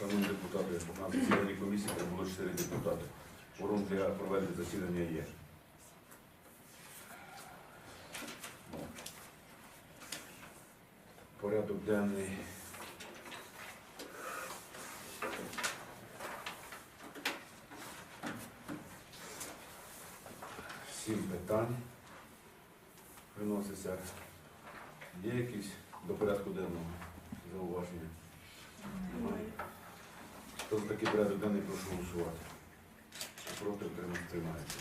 Шановні депутати, на засіданні комісії було 4 депутати. Форум для проведення засідання є. Порядок денний. Сім питань виноситься. Є якісь до порядку денного зауваження? Хто за такий порядок денний, прошу голосувати. Проти утримати тримається.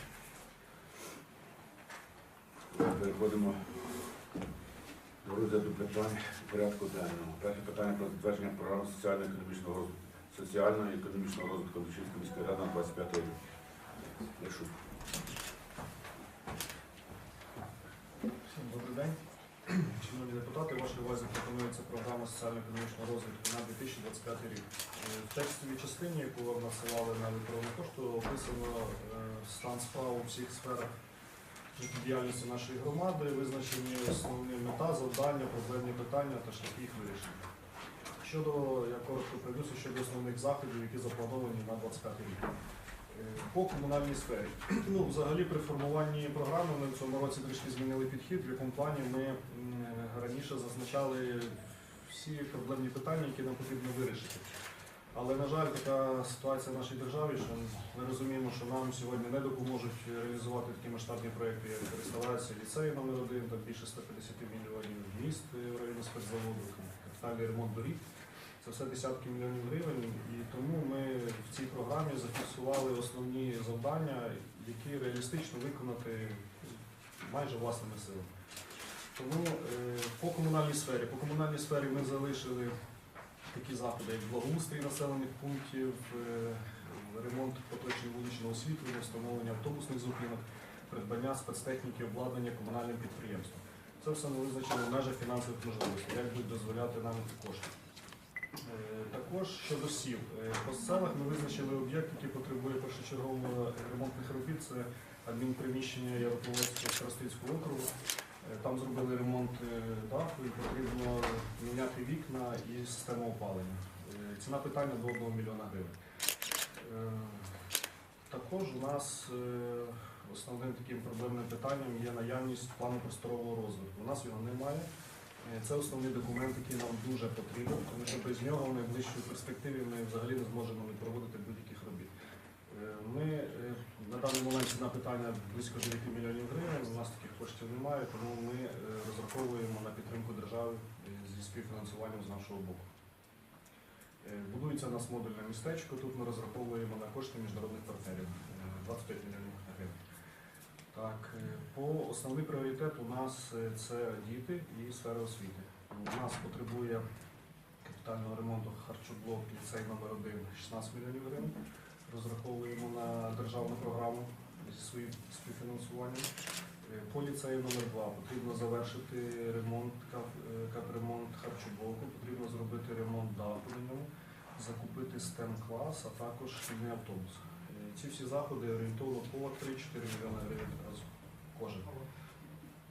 Переходимо до розгляду питань порядку денного. Перше питання про затвердження програми соціально-економічного розвитку. Соціального і економічного розвитку Лучинської міської ради на 25 рік. Всім добрий день. Шановні депутати, вашій увазі пропонується програма соціально-економічного розвитку на 2025 рік. Е, В текстовій частині, яку вам надсилали на електронну пошту, описано е, стан справ у всіх сферах життєдіяльності нашої громади, визначені основні мета, завдання, проблемні питання та шляхи їх вирішення. Щодо, я коротко пройдуся щодо основних заходів, які заплановані на 25 рік. Е, По комунальній сфері. Ну, взагалі, при формуванні програми ми в цьому році трішки змінили підхід, в якому плані ми раніше зазначали всі проблемні питання, які нам потрібно вирішити. Але, на жаль, така ситуація в нашій державі, що ми розуміємо, що нам сьогодні не допоможуть реалізувати такі масштабні проекти, як реставрація ліцею номер 1 там більше 150 мільйонів міст в районі спецзаводу, капітальний ремонт доріг. Це все десятки мільйонів гривень, і тому ми в цій програмі зафіксували основні завдання, які реалістично виконати майже власними силами. Тому е, по комунальній сфері, по комунальній сфері ми залишили такі заходи, як благоустрій населених пунктів, е, ремонт поточного вуличного освітлення, встановлення автобусних зупинок, придбання спецтехніки, обладнання комунальним підприємством. Це все ми визначили в межах фінансових можливостей, як будуть дозволяти нам ці кошти. Е, Також щодо сіл. Е, По селах ми визначили об'єкт, який потребує першочергово ремонтних робіт. Це адмінприміщення Ярополецького старостинського округу. Е, Там зробили ремонт даху і потрібно міняти вікна і систему опалення. Ціна питання до 1 мільйона гривень. Також у нас основним таким проблемним питанням є наявність плану просторового розвитку. У нас його немає. Це основний документ, який нам дуже потрібен, тому що без нього в найближчій перспективі ми взагалі не зможемо не проводити будь-яких робіт. Е, Ми е, на даний момент ціна питання близько 9 мільйонів гривень. У нас таких коштів немає, тому ми е, розраховуємо на підтримку держави зі співфінансуванням з нашого боку. Будується у нас модульне містечко. Тут ми розраховуємо на кошти міжнародних партнерів е, 25 мільйонів. Так, е, по основний пріоритет у нас е, це діти і сфера освіти. У нас потребує капітального ремонту харчоблок ліцей номер 1 16 мільйонів гривень. Розраховуємо на державну програму зі своїм співфінансуванням. Е, По ліцею номер 2 потрібно завершити ремонт, капремонт харчоблоку, потрібно зробити ремонт даху на ньому, закупити стем клас, а також шкільний автобус. Ці всі заходи орієнтовно по 3-4 мільйони гривень разом кожен.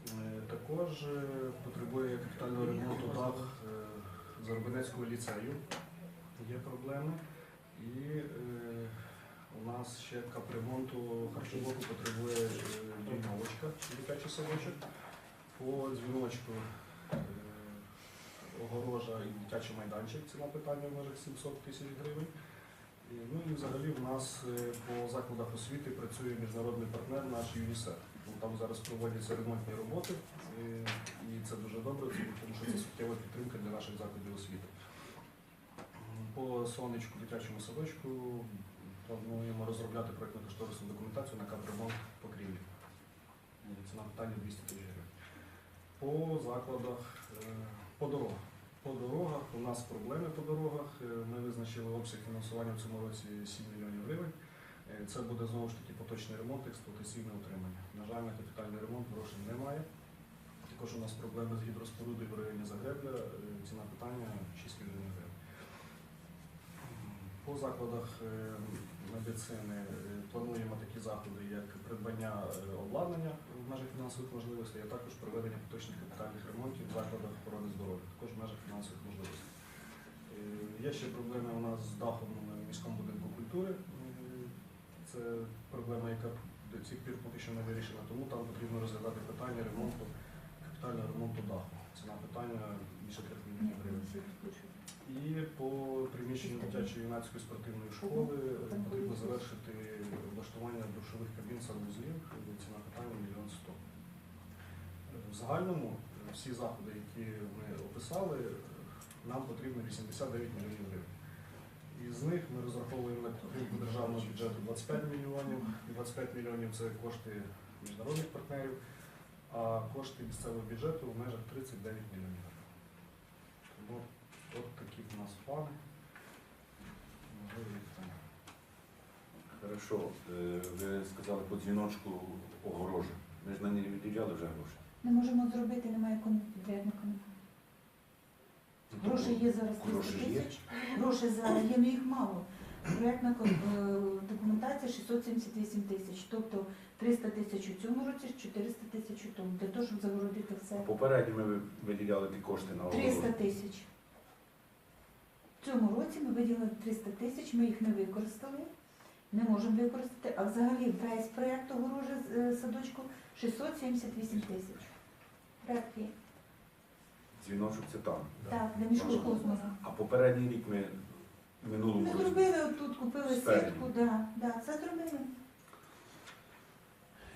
Е, Також е, потребує капітального ремонту дах е, Зарубинецького ліцею. Є проблеми. І е, у нас ще капремонту харчоблоку потребує дзвіночка, дитячий садочок. По дзвіночку е, огорожа і дитячий майданчик, ціна питання в межах 700 тисяч гривень. Ну і взагалі в нас е, по закладах освіти працює міжнародний партнер наш ЮНІСЕФ. Там зараз проводяться ремонтні роботи, е, і це дуже добре, тому що це суттєва підтримка для наших закладів освіти. По сонечку дитячому садочку плануємо розробляти проєктно-кошторисну документацію на капремонт покрівлі. Е, Ціна питання 200 тисяч гривень. По закладах, по дорогах. По дорогах у нас проблеми по дорогах. Е, Ми визначили обсяг фінансування в цьому році 7 мільйонів гривень. Е, Це буде знову ж таки поточний ремонт, експлуатаційне утримання. На жаль, на капітальний ремонт грошей немає. Також у нас проблеми з гідроспорудою в районі Загребля. Е, Ціна питання 6 мільйонів гривень. По закладах медицини е, плануємо такі заходи, як придбання е, обладнання в межах фінансових можливостей, а також проведення поточних капітальних ремонтів в закладах охорони здоров'я, також в межах фінансових можливостей. Е, Є ще проблеми у нас з дахом на міському будинку культури. Це проблема, яка до цих пір поки що не вирішена, тому там потрібно розглядати питання ремонту, капітального ремонту даху. Ціна питання більше 3 мільйонів гривень. І по приміщенню дитячої юнацької спортивної школи е, потрібно завершити облаштування душових кабін санвузлів. Ціна питання мільйон сто. Е, В загальному е, всі заходи, які ми описали, нам потрібно 89 мільйонів гривень. Із них ми розраховуємо на підтримку державного бюджету 25 мільйонів, і 25 мільйонів це кошти міжнародних партнерів, а кошти місцевого бюджету в межах 39 мільйонів. Тому от такі в нас плани. Хорошо, Е, ви сказали по дзвіночку огорожа. Ми ж на неї відділяли вже гроші. Не можемо зробити, немає підрядника. Гроші є зараз 300 Гроші ж є? тисяч. Гроші зараз є, але їх мало. Проєктна е, документація 678 тисяч. Тобто 300 тисяч у цьому році, 400 тисяч у тому. Для того, щоб загородити все. Попередньо ми виділяли ті кошти на 300 тисяч. В цьому році ми виділили 300 тисяч, ми їх не використали, не можемо використати, а взагалі весь проєкт огорожі е, садочку 678 тисяч. Проєкт є. Дзвіночок це там. Да. Так, для міжколхозного. А попередній рік ми в минулому Ми році. зробили отут, купили Спереді. сітку, да, да, це зробили.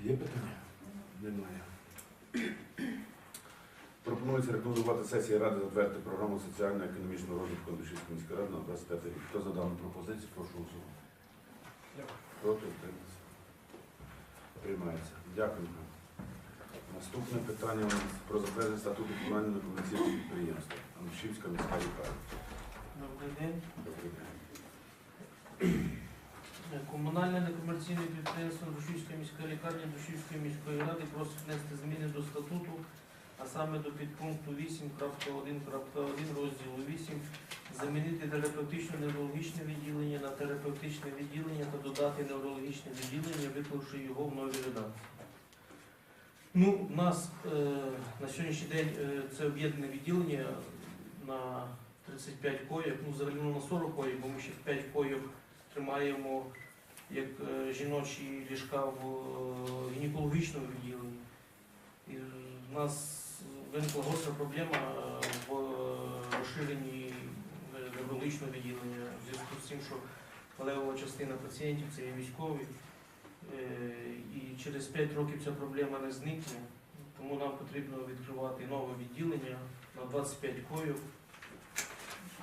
Є питання? Немає. Пропонується рекомендувати сесії Ради затвердити програму соціально-економічного розвитку Андрушівської міської ради на 25 рік. Хто за дану пропозицію, прошу голосувати. Проти утриматися. Приймається. Дякую. Наступне питання у нас про затвердження статуту комунального некомерційного підприємства. Андрушівська міська лікарня. Добрий день. Добрий день. Комунальне некомерційне підприємство Душівська міська лікарня Душівської міської ради просить внести зміни до статуту, а саме до підпункту 8.1.1 розділу 8 замінити терапевтично неврологічне відділення на терапевтичне відділення та додати неврологічне відділення, виклавши його в новій редакції. Ну, у нас е, на сьогоднішній день е, це об'єднане відділення на 35 коїв, ну взагалі на 40 коїв, бо ми ще 5 коїв тримаємо як е, жіночі ліжка в е, гінекологічному відділенні. І в нас виникла гостра проблема е, в розширенні е, неврологічного відділення в зв'язку з тим, що левова частина пацієнтів це є військові. Е, І через 5 років ця проблема не зникне, тому нам потрібно відкривати нове відділення на 25 коїв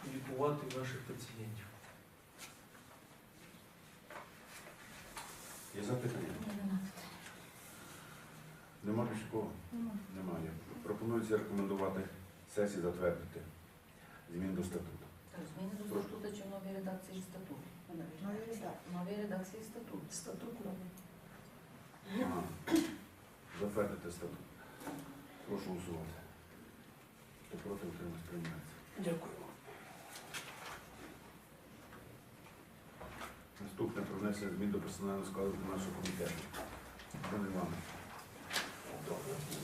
і лікувати наших пацієнтів. Є запитання? Нема кого? Немає. Пропонується рекомендувати сесії затвердити змін до статуту. Так, зміни до статуту чи в новій редакції статуту? В новій редакції статуту. Статут новий. Ага. Затвердити статут. Прошу голосувати. Хто проти утримується, приймається. Дякую. Наступне про внесення змін до персонального складу нашого комітету. Пане Іване.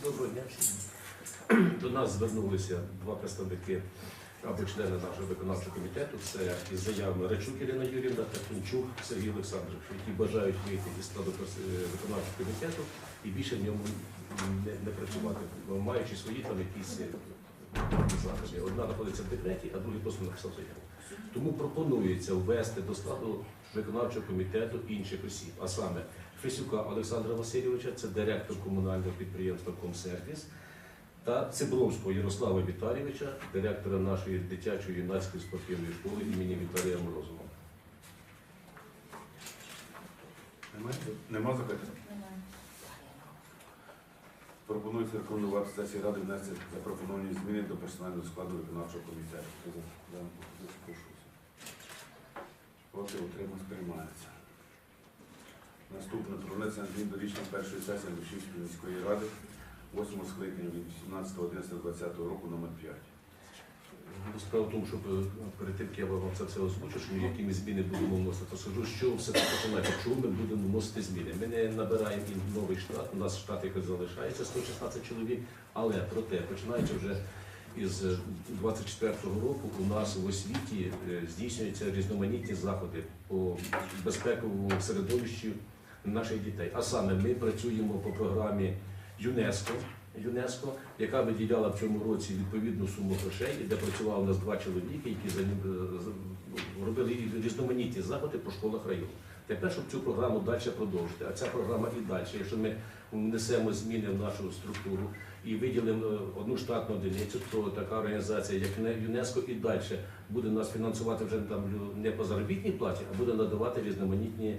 Доброго дня всім. До нас звернулися два представники або члени нашого виконавчого комітету. Це із заявами Речук Ірина Юрівна та Кунчук Сергій Олександрович, які бажають вийти із складу е, виконавчого комітету і більше в ньому не, не працювати, маючи свої там якісь е, заходи. Одна знаходиться в декреті, а другий просто написав заяву. Тому пропонується ввести до складу виконавчого комітету інших осіб, а саме Фесюка Олександра Васильовича, це директор комунального підприємства Комсервіс, та Цибровського Ярослава Віталійовича, директора нашої дитячої юнацької спортивної школи імені Віталія Морозова. Немає? Нема запитань? Немає. Пропонується рекомендувати сесії Ради внести запропоновані зміни до персонального складу виконавчого комітету. Проти утримується, приймається. Наступне про внесення змін до рішення першої сесії Андрушівської міської ради 8 скликання від 18.11.2020 року номер 5. Ну, Справа в тому, що е, перед тим, як я вам це все озвучу, що які ми зміни будемо вносити, то скажу, що все таки починати, чому ми будемо вносити зміни. Ми не набираємо і новий штат, у нас штат якось залишається 116 чоловік, але проте, починаючи вже із 24-го року у нас в освіті е, здійснюються різноманітні заходи по безпековому середовищу наших дітей. А саме ми працюємо по програмі ЮНЕСКО, ЮНЕСКО, яка виділяла в цьому році відповідну суму грошей, де працювали у нас два чоловіки, які е, робили різноманітні заходи по школах району. Тепер, щоб цю програму далі продовжити, а ця програма і далі, якщо ми внесемо зміни в нашу структуру і виділимо е, одну штатну одиницю, то така організація, як Не- ЮНЕСКО, і далі буде нас фінансувати вже там не по заробітній платі, а буде надавати різноманітні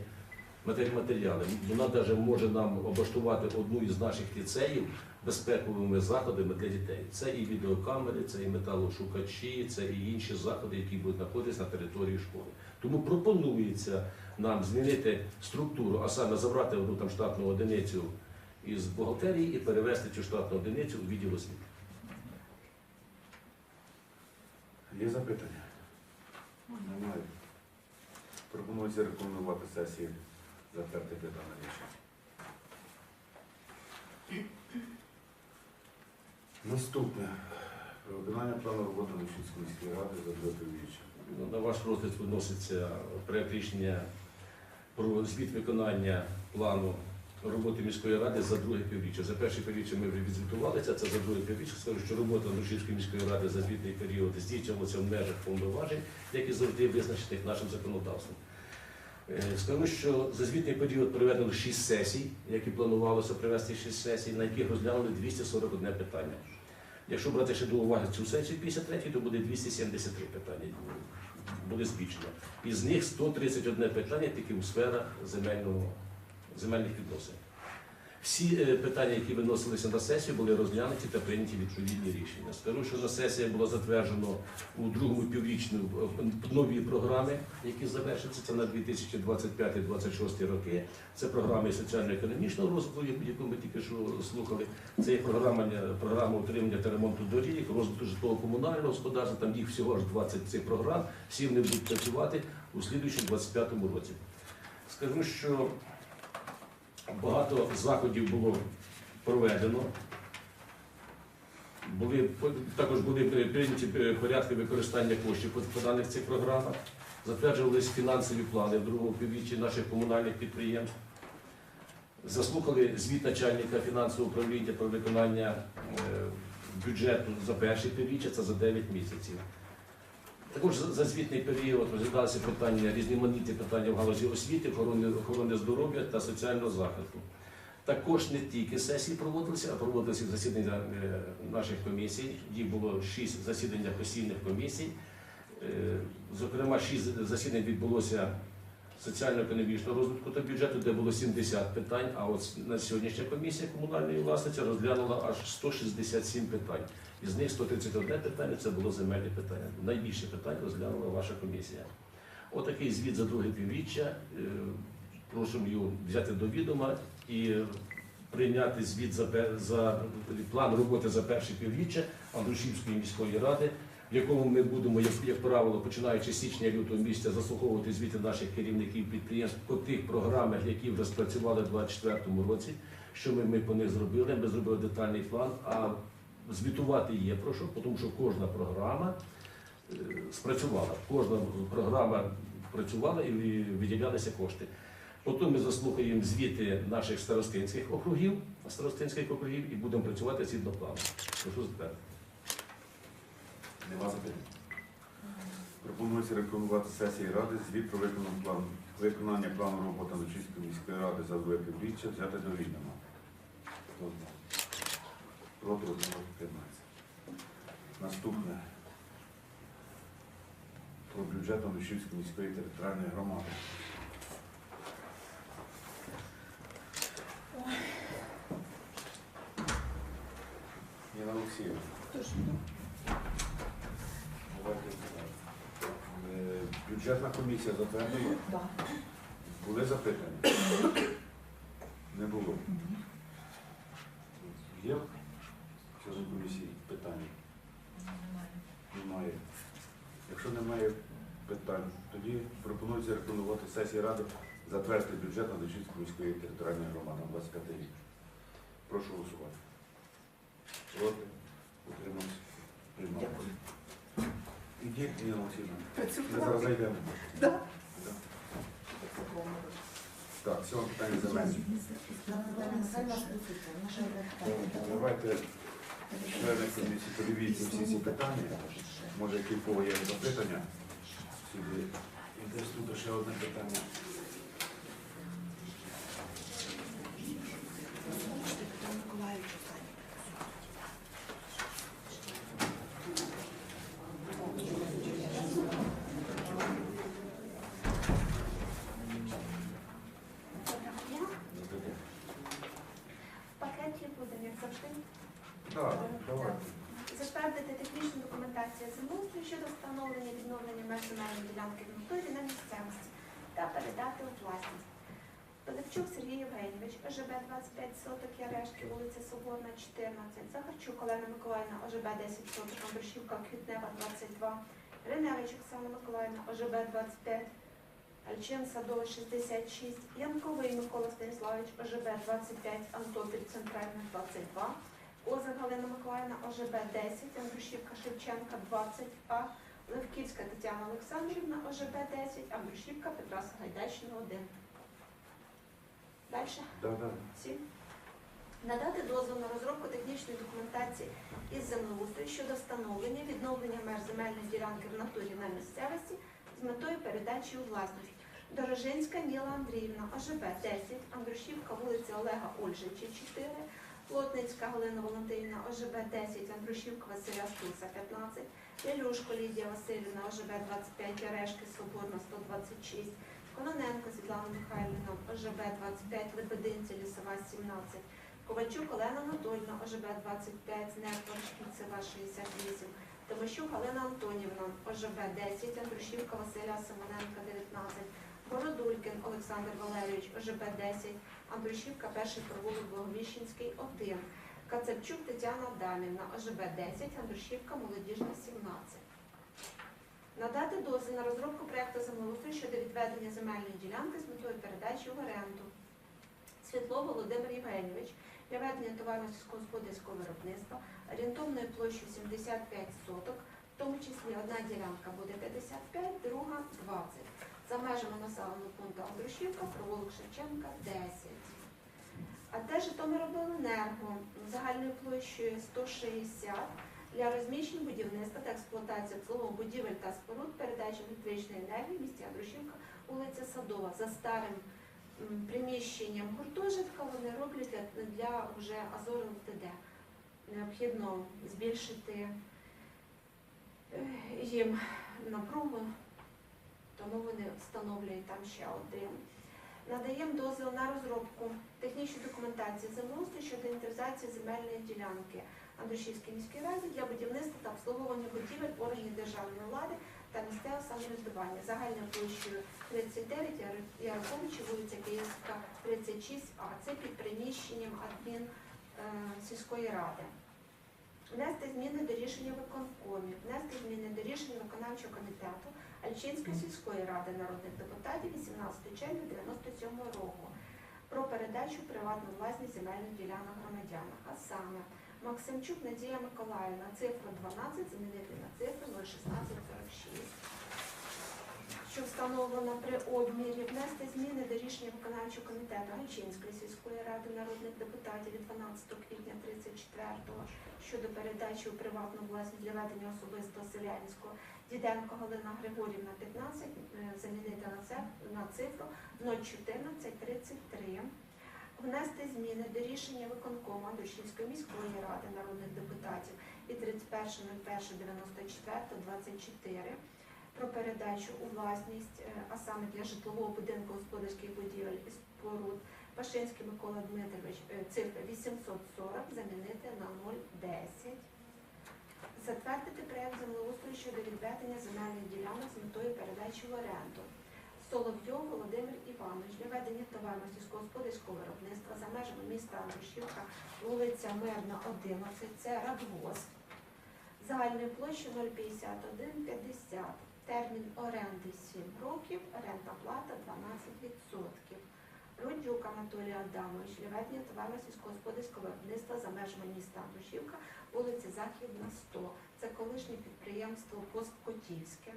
матеріали. Вона навіть може нам облаштувати одну із наших ліцеїв безпековими заходами для дітей. Це і відеокамери, це і металошукачі, це і інші заходи, які будуть знаходитися на території школи. Тому пропонується нам змінити структуру, а саме забрати одну там штатну одиницю із бухгалтерії і перевести цю штатну одиницю у відділ освіти. Є запитання? Немає. Пропонується рекомендувати сесії затвердити дане рішення. Наступне. Про виконання плану роботи Лучинської міської ради за друге півріччя. Ну, На ваш розгляд виноситься проект рішення про звіт виконання плану роботи міської ради за друге півріччя. За перше півріччя ми вже відзвітувалися, це за друге півріччя. Скажу, що робота Дружківської міської ради за звітний період здійснювалася в межах повноважень, як і завжди визначених нашим законодавством. Е, Скажу, що за звітний період проведено 6 сесій, як і планувалося провести 6 сесій, на яких розглянули 241 питання. Якщо брати ще до уваги цю сесію 53, то буде 273 питання. Буде збільшено. Із них 131 питання тільки у сферах земельного, земельних відносин. Всі е, питання, які виносилися на сесію, були розглянуті та прийняті відповідні рішення. Скажу, що на сесії було затверджено у другому піврічну е, нові програми, які завершаться. На 2025-2026 роки. Це програми соціально-економічного розвитку, яку ми тільки що слухали. Це є програма, е, програма утримання та ремонту доріг, розвитку житлово-комунального господарства. Там їх всього ж 20 цих програм. Всі вони будуть працювати у слідуючому 25 році. Скажу, що багато заходів було проведено. Були, також були прийняті порядки використання коштів по, даних цих програмах. Затверджувалися фінансові плани в другому півріччі наших комунальних підприємств. Заслухали звіт начальника фінансового управління про виконання е, бюджету за перше півріччя, це за 9 місяців. Також за звітний період розглядалися питання, різноманітні питання в галузі освіти, охорони, охорони здоров'я та соціального захисту. Також не тільки сесії проводилися, а проводилися засідання е, наших комісій. Їх було шість засідання постійних комісій. Е, Зокрема, шість засідань відбулося соціально-економічного розвитку та бюджету, де було 70 питань. А от на сьогоднішня комісія комунальної власниці розглянула аж 167 питань. Із них 131 питання це було земельне питання. Найбільше питань розглянула ваша комісія. Отакий звіт за друге півріччя. Е, Прошу його взяти до відома і прийняти звіт за, за план роботи за перше півріччя Андрушівської міської ради, в якому ми будемо, як, як правило, починаючи з січня лютого місяця, заслуховувати звіти наших керівників підприємств по тих програмах, які вже спрацювали в 2024 році. Що ми, ми по них зробили? Ми зробили детальний план. А звітувати є про що, тому що кожна програма е, спрацювала. Кожна програма працювала і виділялися кошти. Потім ми заслухаємо звіти наших старостинських округів, старостинських округів і будемо працювати згідно плану. Прошу затвердити. Нема запитань. Пропонується рекомендувати сесії ради звіт про виконання плану, роботи Лучинської міської ради за друге півріччя взяти до відома. Проти одного 15. Наступне. Про бюджет Лучинської міської територіальної громади. Ніна Олексіївна. Давайте так. Е, Бюджетна комісія затвердила. Були запитання? Не було. Є в членів комісії питання? Немає. Якщо немає питань, тоді пропонується рекомендувати сесії ради затвердити бюджет на Дочинської міської територіальної громади на 25 рік. Прошу голосувати. Проти? Утримався? Приймаємо. Дякую. Ідіть, Ніна Олексійовна. Ми зараз зайдемо. Да. Да. Так, все питання за мене. Давайте члени комісії подивіться всі ці питання. Може, які в кого є запитання? Іде тут ще одне питання. В пакеті буде, як завжди, Так, давайте. затвердити технічну документацію землеустрою щодо встановлення і відновлення меж земельної ділянки в натурі на місцевості та передати у власність. Пилипчук Євгенійович, ОЖБ 25 соток, Ярешки, вулиця Соборна, 14, Захарчук Олена Миколаївна, ОЖБ 10 соток, Андрушівка, Квітнева, 22, Реневич Оксана Миколаївна, ОЖБ 25, Альчин Садова, 66, Янковий Микола Станіславович, ОЖБ 25, Антопіль Центральна, 22, Оза Галина Миколаївна, ОЖБ 10, Андрушівка Шевченка 20, А, Левківська Тетяна Олександрівна, ОЖБ 10, Андрушівка Петра Сагайдачного 1. Далі. Да, да. Сім. Надати дозвіл на розробку технічної документації із землеустрою щодо встановлення відновлення меж земельної ділянки в натурі на місцевості з метою передачі у власність. Дорожинська Ніла Андріївна, ОЖБ 10, Андрушівка, вулиця Олега Ольжича 4, Плотницька Галина Валентинівна, ОЖБ 10, Андрушівка Василя Стуса 15, Лялюшко Лідія Васильівна, ОЖБ 25, Ярешки, Соборна 126, Кононенко Світлана Михайлівна, ОЖБ 25, Лебединці, Лісова 17, Ковальчук Олена Анатольевна, ОЖБ 25, Нектор, Шпіцева 68, Тимощук Галина Антонівна, ОЖБ 10, Андрушівка Василя Симоненка 19, Бородулькін Олександр Валерійович, ОЖБ 10, Андрушівка, перший провулок Благовіщенський 1, Кацапчук Тетяна Дамівна, ОЖБ 10, Андрушівка, Молодіжна 17. Надати дозвіл на розробку проекту землеустрою щодо відведення земельної ділянки з метою передачі в оренду. Світло Володимир Євгенійович для ведення товарно сільськогосподарського виробництва орієнтовною площею 75 соток, в тому числі одна ділянка буде 55, друга 20. За межами населеного пункту Андрушівка, провулок Шевченка 10. А те Житомиробленерго загальною площею 160 для розміщень будівництва та експлуатації обслуговування будівель та споруд передачі електричної енергії в місті Андрушівка, вулиця Садова. За старим приміщенням гуртожитка вони роблять для, для вже Азору ЛТД. Необхідно збільшити е, їм напругу, тому вони встановлюють там ще один. Надаємо дозвіл на розробку технічної документації землеустрою щодо інвентаризації земельної ділянки Андрушівській міській раді для будівництва та обслуговування будівель органів державної влади та місцевого самоврядування загальною площею 39 Яр- вулиця Київська, 36А. Це під приміщенням адмін е, сільської ради. Внести зміни до рішення виконкомів, внести зміни до рішення виконавчого комітету Альчинської сільської ради народних депутатів 18 червня 97 року про передачу приватну власність земельних ділянок громадянам. А саме Максимчук Надія Миколаївна, цифра 12, замінити на цифру 01646 що встановлено при обмірі? Внести зміни до рішення виконавчого комітету Гальчинської сільської ради народних депутатів від 12 квітня 34-го щодо передачі у приватну власність для ведення особистого селянського Діденко Галина Григорівна 15, е, замінити на цифру 01433. Внести зміни до рішення виконкому Андрушівської міської ради народних депутатів від 31.01.94 про передачу у власність, е, а саме для житлового будинку господарських будівель і споруд Пашинський Микола Дмитрович, е, цифра 840 замінити на 010. Затвердити проект землеустрою щодо відведення земельних ділянок з метою передачі в оренду. Соловйов Володимир Іванович для ведення товарно сільськогосподарського виробництва за межами міста Андрушівка, вулиця Мирна, 11, це радвоз. Загальною площею 05150. Термін оренди 7 років, орендна плата 12%. Рудюк Анатолій Адамович, для ведення товарно сільськогосподарського виробництва за межами міста Андрушівка, вулиця Західна, 100. Це колишнє підприємство Посткотівське.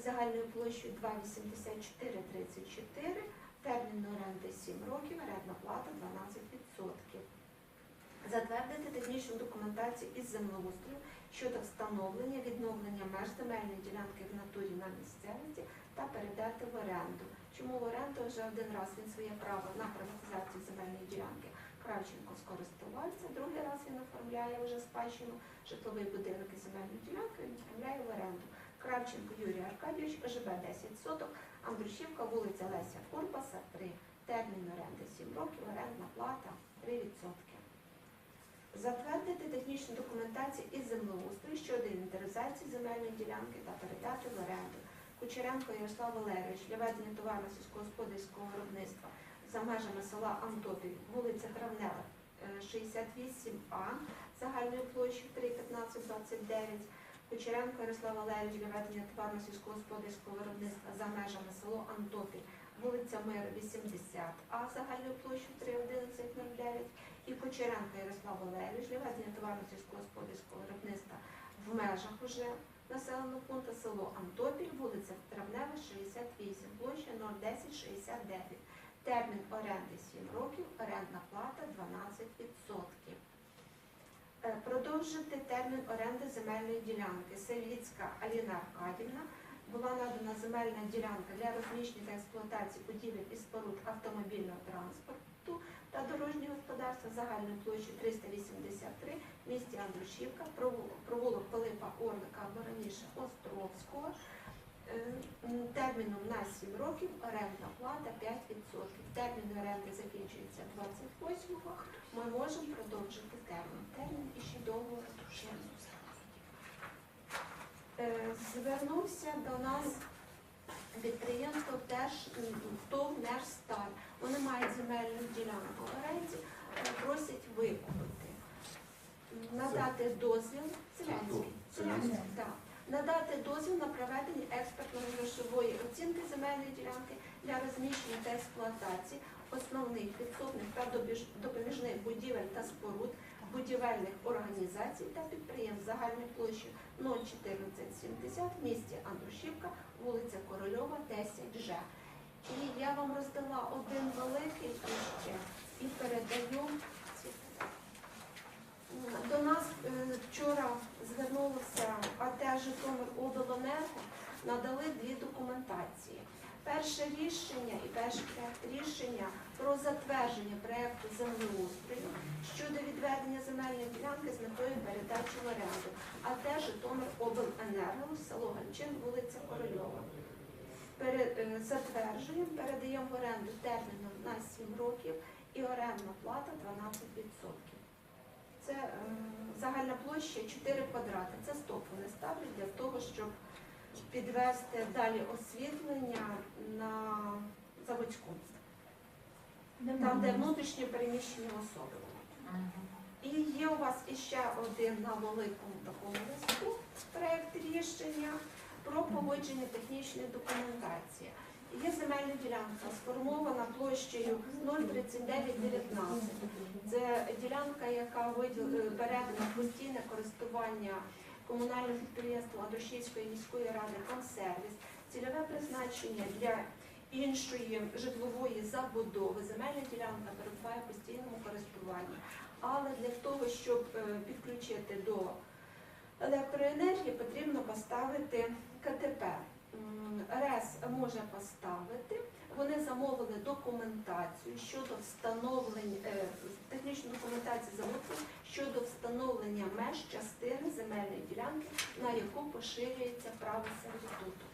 Загальною площею 2,8434, термін оренди 7 років, орендна плата 12%. Затвердити технічну документацію із землеустрою щодо встановлення, відновлення меж земельної ділянки в натурі на місцевості та передати в оренду. Чому в оренду вже один раз він своє право на приватизацію земельної ділянки Кравченко скористувався, другий раз він оформляє вже спадщину житловий будинок і земельну ділянку, він оформляє в оренду. Кравченко Юрій Аркадійович, ОЖБ 10 соток, Андрушівка, вулиця Леся Курбаса, 3. Термін оренди 7 років, орендна плата 3%. Затвердити технічну документацію із землеустрою щодо інвентаризації земельної ділянки та передати в оренду. Кучеренко Ярослав Валерійович для ведення товарно сільськогосподарського виробництва за межами села Антопів, вулиця Травнева, е, 68А, загальною площею 3,1529. Кучеренко Ярослав Валерійович для ведення товарно сільськогосподарського виробництва за межами село Антопіль, вулиця Мир 80А, загальною площею 3,1109. І Кучеренко Ярослав Валерійович для ведення товарно сільськогосподарського виробництва в межах уже населеного пункту село Антопіль, вулиця Травнева, 68, площа 01069. Термін оренди 7 років, орендна плата 12%. Е, Продовжити термін оренди земельної ділянки. Савіцька Аліна Аркадівна була надана земельна ділянка для розміщення та експлуатації будівель і споруд автомобільного транспорту та дорожнього господарства загальною площею 383 в місті Андрушівка, провулок- Пилипа Орлика або раніше Островського, терміном на 7 років, орендна плата 5%. Термін оренди закінчується 28-го, ми можемо продовжити термін. Термін іще довго чинний. Е, Звернувся до нас підприємство теж ТОВ «Нержсталь». Вони мають земельну ділянку в оренді, е, просять викупити. Надати дозвіл Селянський. Надати дозвіл на проведення експертно-грошової оцінки земельної ділянки для розміщення та експлуатації основних підсобних та допоміжних будівель та споруд, будівельних організацій та підприємств загальною площею 01470 в місті Андрушівка, вулиця Корольова, 10Ж. І я вам роздала один великий іще і передаю. До нас е, вчора звернулося АТ Житомир Обленерго, надали дві документації. Перше рішення і перше рішення про затвердження проекту землеустрою щодо відведення земельної ділянки з метою передачі в оренду. АТ Житомир Обленерго, село Ганчин, вулиця Корольова. Е, Затверджуємо, передаємо в оренду терміном на 7 років і орендна плата 12%. Це е, загальна площа 4 квадрати. Це стоп вони ставлять для того, щоб підвести далі освітлення на заводську, там, де внутрішньо переміщені особи. І є у вас іще один на великому такому листу проєкт рішення про погодження технічної документації. Є земельна ділянка, сформована площею 03919. Це ділянка, яка е, передана постійне користування комунального підприємства Андрушівської міської ради «Комсервіс». Цільове призначення для іншої житлової забудови. Земельна ділянка перебуває в постійному користуванні. Але для того, щоб е, підключити до електроенергії, потрібно поставити КТП. РЕС може поставити. Вони замовили документацію щодо встановлення е, технічну документацію замовили щодо встановлення меж частини земельної ділянки, на яку поширюється право сервітуту.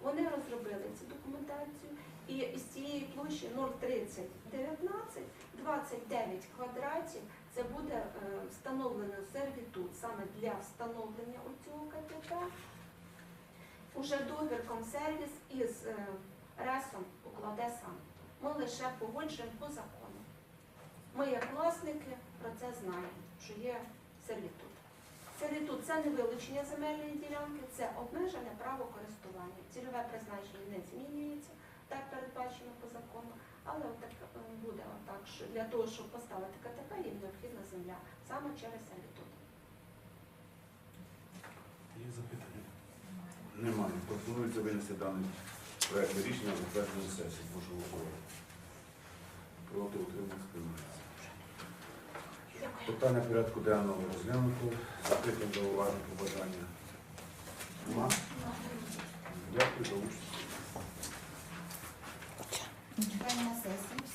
Вони розробили цю документацію і з цієї площі 03019 29 квадратів це буде е, встановлено сервітут саме для встановлення цього КТП. Уже договір комсервіс із е, РЕСом укладе сам. Ми лише погоджуємо по закону. Ми, як власники, про це знаємо, що є сервітут. Сервітут це не вилучення земельної ділянки, це обмежене право користування. Цільове призначення не змінюється, так передбачено по закону. Але отак е, буде отак, що для того, щоб поставити КТП, їм необхідна земля саме через сервітут. Є запитання? Немає. Пропонується винести даний проект рішення на затвердження сесії. Прошу голосувати. Проти утримання сприймається. Питання порядку денного розглянуто. Запитання до уваги побажання. Нема? Дякую за участь. На сесію.